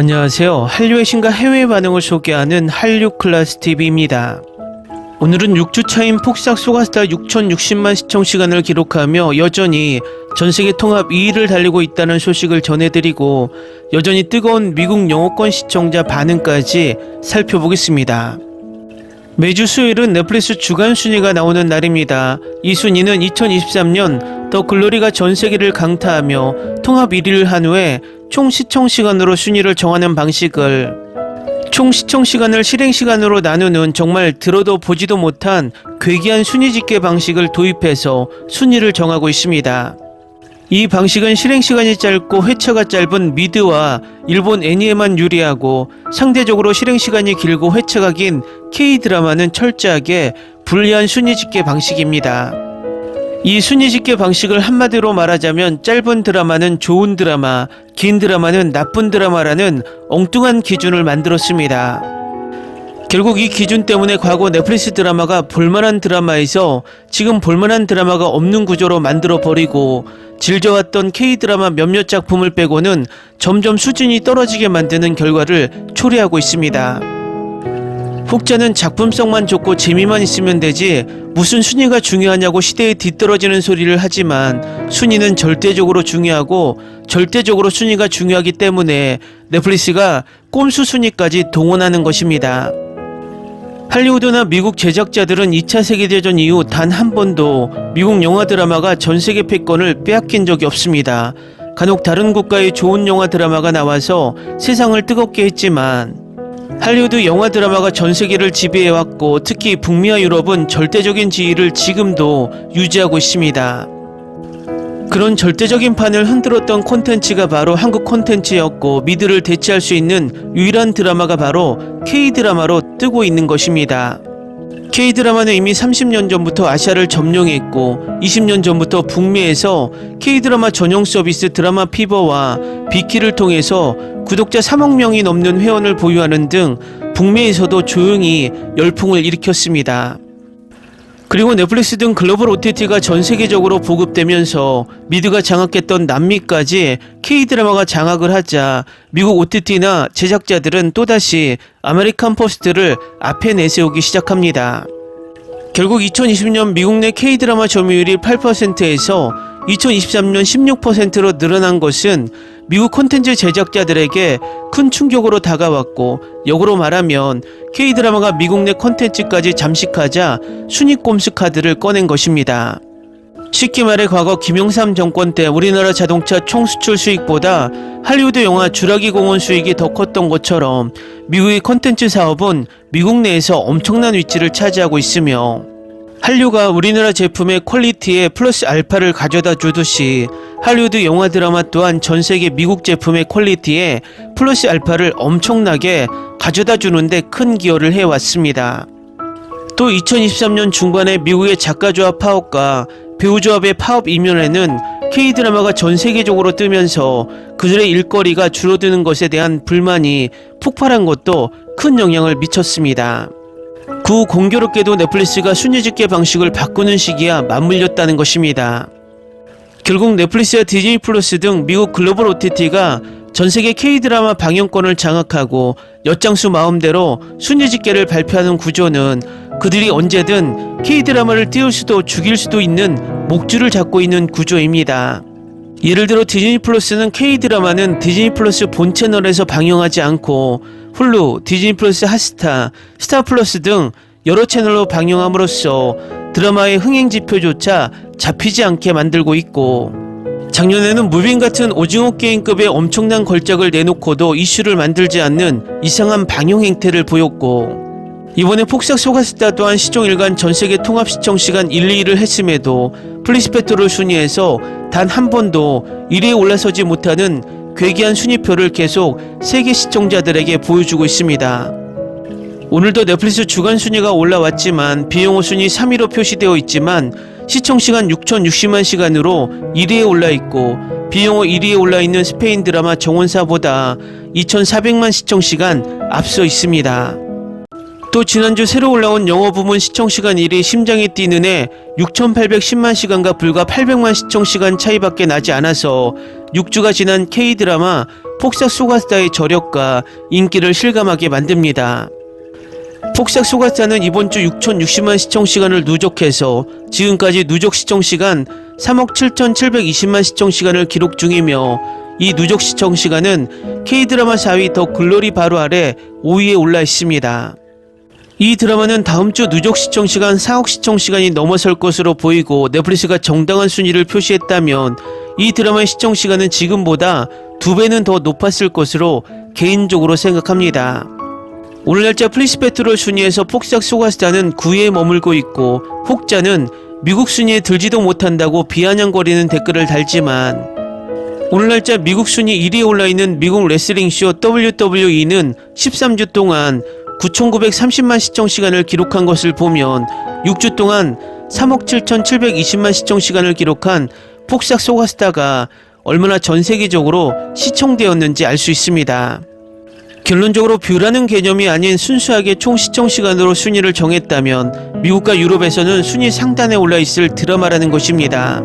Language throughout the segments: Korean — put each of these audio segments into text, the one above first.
안녕하세요. 한류의 신과 해외 반응을 소개하는 한류 클래스 TV입니다. 오늘은 6주 차인 폭삭 소가스타 6,060만 시청 시간을 기록하며 여전히 전 세계 통합 2위를 달리고 있다는 소식을 전해드리고 여전히 뜨거운 미국 영어권 시청자 반응까지 살펴보겠습니다. 매주 수요일은 넷플릭스 주간 순위가 나오는 날입니다. 이 순위는 2023년 더 글로리가 전 세계를 강타하며 통합 1위를 한 후에 총 시청 시간으로 순위를 정하는 방식을 총 시청 시간을 실행 시간으로 나누는 정말 들어도 보지도 못한 괴기한 순위 집계 방식을 도입해서 순위를 정하고 있습니다. 이 방식은 실행 시간이 짧고 회차가 짧은 미드와 일본 애니에만 유리하고 상대적으로 실행 시간이 길고 회차가 긴 K 드라마는 철저하게 불리한 순위 집계 방식입니다. 이 순위 집계 방식을 한마디로 말하자면 짧은 드라마는 좋은 드라마, 긴 드라마는 나쁜 드라마라는 엉뚱한 기준을 만들었습니다. 결국 이 기준 때문에 과거 넷플릭스 드라마가 볼만한 드라마에서 지금 볼만한 드라마가 없는 구조로 만들어 버리고 질 좋았던 K-드라마 몇몇 작품을 빼고는 점점 수준이 떨어지게 만드는 결과를 초래하고 있습니다. 혹자는 작품성만 좋고 재미만 있으면 되지 무슨 순위가 중요하냐고 시대에 뒤떨어지는 소리를 하지만 순위는 절대적으로 중요하고 절대적으로 순위가 중요하기 때문에 넷플릭스가 꼼수 순위까지 동원하는 것입니다. 할리우드나 미국 제작자들은 2차 세계대전 이후 단 한 번도 미국 영화 드라마가 전 세계 패권을 빼앗긴 적이 없습니다. 간혹 다른 국가의 좋은 영화 드라마가 나와서 세상을 뜨겁게 했지만 할리우드 영화 드라마가 전 세계를 지배해왔고 특히 북미와 유럽은 절대적인 지위를 지금도 유지하고 있습니다. 그런 절대적인 판을 흔들었던 콘텐츠가 바로 한국 콘텐츠였고 미드를 대체할 수 있는 유일한 드라마가 바로 K-드라마로 뜨고 있는 것입니다. K-드라마는 이미 30년 전부터 아시아를 점령했고 20년 전부터 북미에서 K-드라마 전용 서비스 드라마 피버와 비키를 통해서 구독자 3억 명이 넘는 회원을 보유하는 등 북미에서도 조용히 열풍을 일으켰습니다. 그리고 넷플릭스 등 글로벌 OTT가 전 세계적으로 보급되면서 미드가 장악했던 남미까지 K-드라마가 장악을 하자 미국 OTT나 제작자들은 또다시 아메리칸 포스트를 앞에 내세우기 시작합니다. 결국 2020년 미국 내 K-드라마 점유율이 8%에서 2023년 16%로 늘어난 것은 미국 콘텐츠 제작자들에게 큰 충격으로 다가왔고 역으로 말하면 K-드라마가 미국 내 콘텐츠까지 잠식하자 순위 꼼수 카드를 꺼낸 것입니다. 쉽게 말해 과거 김영삼 정권 때 우리나라 자동차 총 수출 수익보다 할리우드 영화 주라기 공원 수익이 더 컸던 것처럼 미국의 콘텐츠 사업은 미국 내에서 엄청난 위치를 차지하고 있으며 한류가 우리나라 제품의 퀄리티에 플러스 알파를 가져다 주듯이 할리우드 영화 드라마 또한 전 세계 미국 제품의 퀄리티에 플러스 알파를 엄청나게 가져다 주는데 큰 기여를 해왔습니다. 또 2023년 중반에 미국의 작가 조합 파업과 배우 조합의 파업 이면에는 K-드라마가 전 세계적으로 뜨면서 그들의 일거리가 줄어드는 것에 대한 불만이 폭발한 것도 큰 영향을 미쳤습니다. 구 공교롭게도 넷플릭스가 순위 집계 방식을 바꾸는 시기와 맞물렸다는 것입니다. 결국 넷플릭스와 디즈니 플러스 등 미국 글로벌 OTT가 전 세계 K-드라마 방영권을 장악하고 엿장수 마음대로 순위 집계를 발표하는 구조는 그들이 언제든 K-드라마를 띄울 수도 죽일 수도 있는 목줄을 잡고 있는 구조입니다. 예를 들어 디즈니 플러스는 K-드라마는 디즈니 플러스 본 채널에서 방영하지 않고 훌루, 디즈니 플러스 핫스타, 스타 플러스 등 여러 채널로 방영함으로써 드라마의 흥행 지표조차 잡히지 않게 만들고 있고 작년에는 무빙 같은 오징어 게임급의 엄청난 걸작을 내놓고도 이슈를 만들지 않는 이상한 방영 행태를 보였고 이번에 폭삭 소가스타 또한 시종 일간 전세계 통합 시청 시간 1, 2위를 했음에도 플리스페트롤 순위에서 단 한 번도 1위에 올라서지 못하는 괴기한 순위표를 계속 세계 시청자들에게 보여주고 있습니다. 오늘도 넷플릭스 주간 순위가 올라왔지만 비용호 순위 3위로 표시되어 있지만 시청 시간 6,060만 시간으로 1위에 올라 있고 비용호 1위에 올라 있는 스페인 드라마 정원사보다 2,400만 시청 시간 앞서 있습니다. 또 지난주 새로 올라온 영어 부문 시청 시간 1위 심장이 뛰는 애 6,810만 시간과 불과 800만 시청 시간 차이밖에 나지 않아서 6주가 지난 K 드라마 폭삭 소가스타의 저력과 인기를 실감하게 만듭니다. 폭삭 소가스타는 이번 주 6,060만 시청 시간을 누적해서 지금까지 누적 시청 시간 3억 7,720만 시청 시간을 기록 중이며 이 누적 시청 시간은 K-드라마 4위 더 글로리 바로 아래 5위에 올라 있습니다. 이 드라마는 다음 주 누적 시청 시간 4억 시청 시간이 넘어설 것으로 보이고 넷플릭스가 정당한 순위를 표시했다면 이 드라마의 시청 시간은 지금보다 두 배는 더 높았을 것으로 개인적으로 생각합니다. 오늘 날짜 플리스 페트롤 순위에서 폭삭 소가스타는 9위에 머물고 있고 혹자는 미국 순위에 들지도 못한다고 비아냥거리는 댓글을 달지만 오늘 날짜 미국 순위 1위에 올라있는 미국 레슬링쇼 WWE는 13주 동안 9,930만 시청 시간을 기록한 것을 보면 6주 동안 3억 7,720만 시청 시간을 기록한 폭삭 소가스타가 얼마나 전 세계적으로 시청되었는지 알 수 있습니다. 결론적으로 뷰라는 개념이 아닌 순수하게 총 시청 시간으로 순위를 정했다면 미국과 유럽에서는 순위 상단에 올라 있을 드라마라는 것입니다.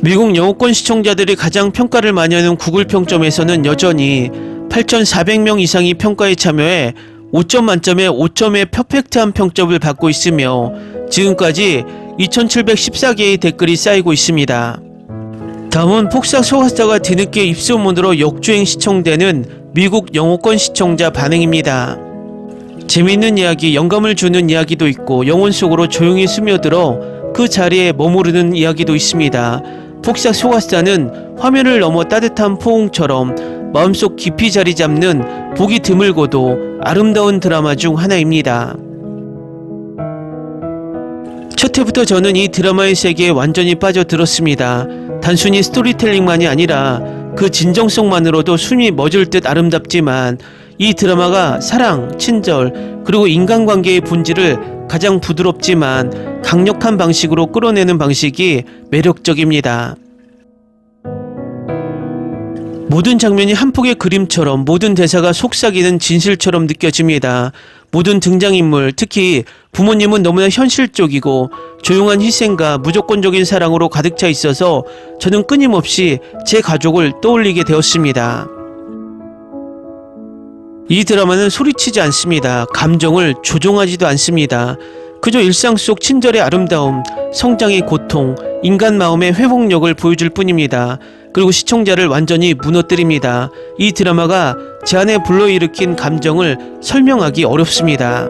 미국 영어권 시청자들이 가장 평가를 많이 하는 구글 평점에서는 여전히 8,400명 이상이 평가에 참여해 5점 만점에 5점의 퍼펙트한 평점을 받고 있으며 지금까지 2,714개의 댓글이 쌓이고 있습니다. 다음은 폭삭 소가스타가 뒤늦게 입소문으로 역주행 시청되는 미국 영어권 시청자 반응입니다. 재미있는 이야기, 영감을 주는 이야기도 있고 영혼 속으로 조용히 스며들어 그 자리에 머무르는 이야기도 있습니다. 폭삭 소가스타는 화면을 넘어 따뜻한 포옹처럼 마음속 깊이 자리 잡는 보기 드물고도 아름다운 드라마 중 하나입니다. 첫 해부터 저는 이 드라마의 세계에 완전히 빠져들었습니다. 단순히 스토리텔링만이 아니라 그 진정성만으로도 숨이 멎을 듯 아름답지만 이 드라마가 사랑, 친절, 그리고 인간관계의 본질을 가장 부드럽지만 강력한 방식으로 끌어내는 방식이 매력적입니다. 모든 장면이 한 폭의 그림처럼 모든 대사가 속삭이는 진실처럼 느껴집니다. 모든 등장인물, 특히 부모님은 너무나 현실적이고 조용한 희생과 무조건적인 사랑으로 가득 차 있어서 저는 끊임없이 제 가족을 떠올리게 되었습니다. 이 드라마는 소리치지 않습니다. 감정을 조종하지도 않습니다. 그저 일상 속 친절의 아름다움, 성장의 고통, 인간 마음의 회복력을 보여줄 뿐입니다. 그리고 시청자를 완전히 무너뜨립니다. 이 드라마가 제 안에 불러일으킨 감정을 설명하기 어렵습니다.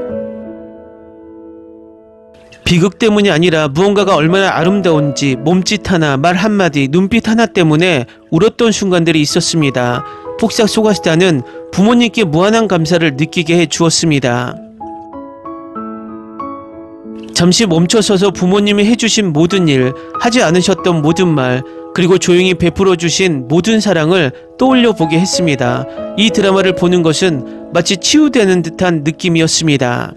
비극 때문이 아니라 무언가가 얼마나 아름다운지 몸짓 하나, 말 한마디, 눈빛 하나 때문에 울었던 순간들이 있었습니다. 폭삭 소가스타는 부모님께 무한한 감사를 느끼게 해 주었습니다. 잠시 멈춰서서 부모님이 해주신 모든 일, 하지 않으셨던 모든 말, 그리고 조용히 베풀어 주신 모든 사랑을 떠올려 보게 했습니다. 이 드라마를 보는 것은 마치 치유되는 듯한 느낌이었습니다.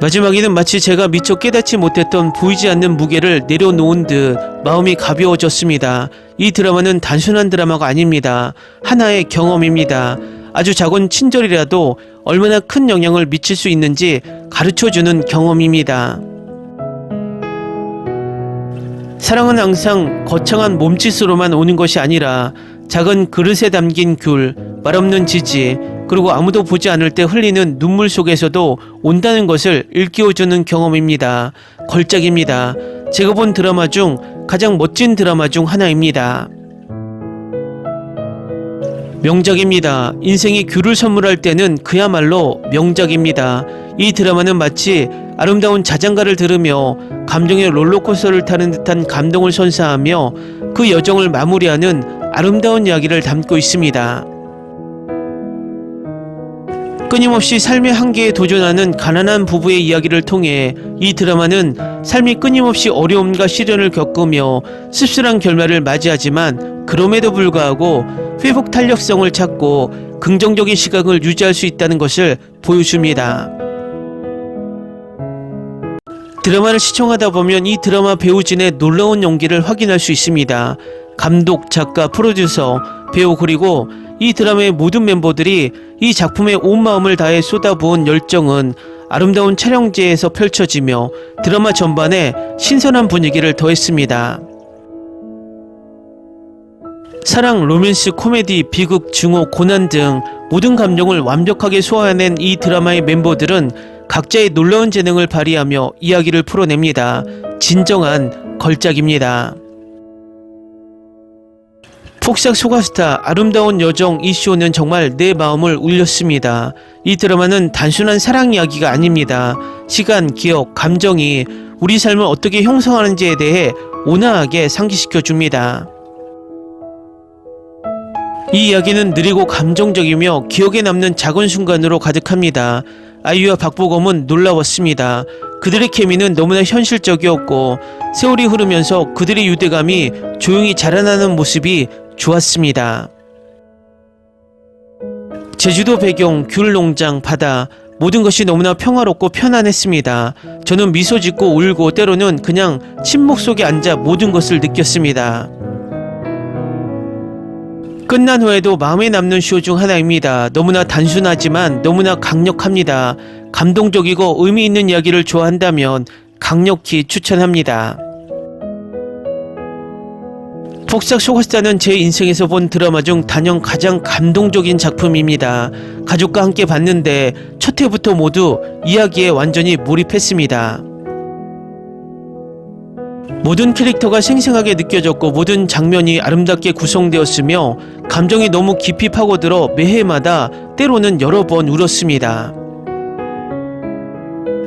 마지막에는 마치 제가 미처 깨닫지 못했던 보이지 않는 무게를 내려놓은 듯 마음이 가벼워졌습니다. 이 드라마는 단순한 드라마가 아닙니다. 하나의 경험입니다. 아주 작은 친절이라도 얼마나 큰 영향을 미칠 수 있는지 가르쳐 주는 경험입니다. 사랑은 항상 거창한 몸짓으로만 오는 것이 아니라 작은 그릇에 담긴 귤, 말없는 지지, 그리고 아무도 보지 않을 때 흘리는 눈물 속에서도 온다는 것을 일깨워주는 경험입니다. 걸작입니다. 제가 본 드라마 중 가장 멋진 드라마 중 하나입니다. 명작입니다. 인생이 귤을 선물할 때는 그야말로 명작입니다. 이 드라마는 마치 아름다운 자장가를 들으며 감정의 롤러코스터를 타는 듯한 감동을 선사하며 그 여정을 마무리하는 아름다운 이야기를 담고 있습니다. 끊임없이 삶의 한계에 도전하는 가난한 부부의 이야기를 통해 이 드라마는 삶이 끊임없이 어려움과 시련을 겪으며 씁쓸한 결말을 맞이하지만 그럼에도 불구하고 회복 탄력성을 찾고 긍정적인 시각을 유지할 수 있다는 것을 보여줍니다. 드라마를 시청하다 보면 이 드라마 배우진의 놀라운 연기를 확인할 수 있습니다. 감독, 작가, 프로듀서, 배우 그리고 이 드라마의 모든 멤버들이 이 작품에 온 마음을 다해 쏟아부은 열정은 아름다운 촬영지에서 펼쳐지며 드라마 전반에 신선한 분위기를 더했습니다. 사랑, 로맨스, 코미디, 비극, 증오, 고난 등 모든 감정을 완벽하게 소화해낸 이 드라마의 멤버들은 각자의 놀라운 재능을 발휘하며 이야기를 풀어냅니다. 진정한 걸작입니다. 폭삭 소가스타 아름다운 여정 이 쇼는 정말 내 마음을 울렸습니다. 이 드라마는 단순한 사랑 이야기가 아닙니다. 시간, 기억, 감정이 우리 삶을 어떻게 형성하는지에 대해 온화하게 상기시켜 줍니다. 이 이야기는 느리고 감정적이며 기억에 남는 작은 순간으로 가득합니다. 아이유와 박보검은 놀라웠습니다. 그들의 케미는 너무나 현실적이었고 세월이 흐르면서 그들의 유대감이 조용히 자라나는 모습이 좋았습니다. 제주도 배경, 귤 농장, 바다 모든 것이 너무나 평화롭고 편안했습니다. 저는 미소 짓고 울고 때로는 그냥 침묵 속에 앉아 모든 것을 느꼈습니다. 끝난 후에도 마음에 남는 쇼 중 하나입니다. 너무나 단순하지만 너무나 강력합니다. 감동적이고 의미 있는 이야기를 좋아한다면 강력히 추천합니다. 폭삭 소가스타는 제 인생에서 본 드라마 중 단연 가장 감동적인 작품입니다. 가족과 함께 봤는데 첫 회부터 모두 이야기에 완전히 몰입했습니다. 모든 캐릭터가 생생하게 느껴졌고 모든 장면이 아름답게 구성되었으며 감정이 너무 깊이 파고들어 매해마다 때로는 여러 번 울었습니다.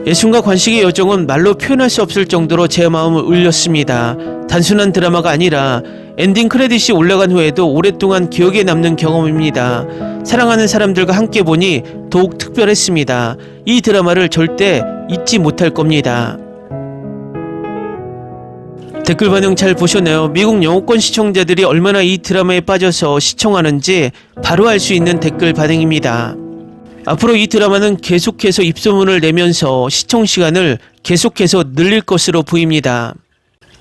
예순과 관식의 여정은 말로 표현할 수 없을 정도로 제 마음을 울렸습니다. 단순한 드라마가 아니라 엔딩 크레딧이 올라간 후에도 오랫동안 기억에 남는 경험입니다. 사랑하는 사람들과 함께 보니 더욱 특별했습니다. 이 드라마를 절대 잊지 못할 겁니다. 댓글 반응 잘 보셨나요? 미국 영어권 시청자들이 얼마나 이 드라마에 빠져서 시청하는지 바로 알 수 있는 댓글 반응입니다. 앞으로 이 드라마는 계속해서 입소문을 내면서 시청 시간을 계속해서 늘릴 것으로 보입니다.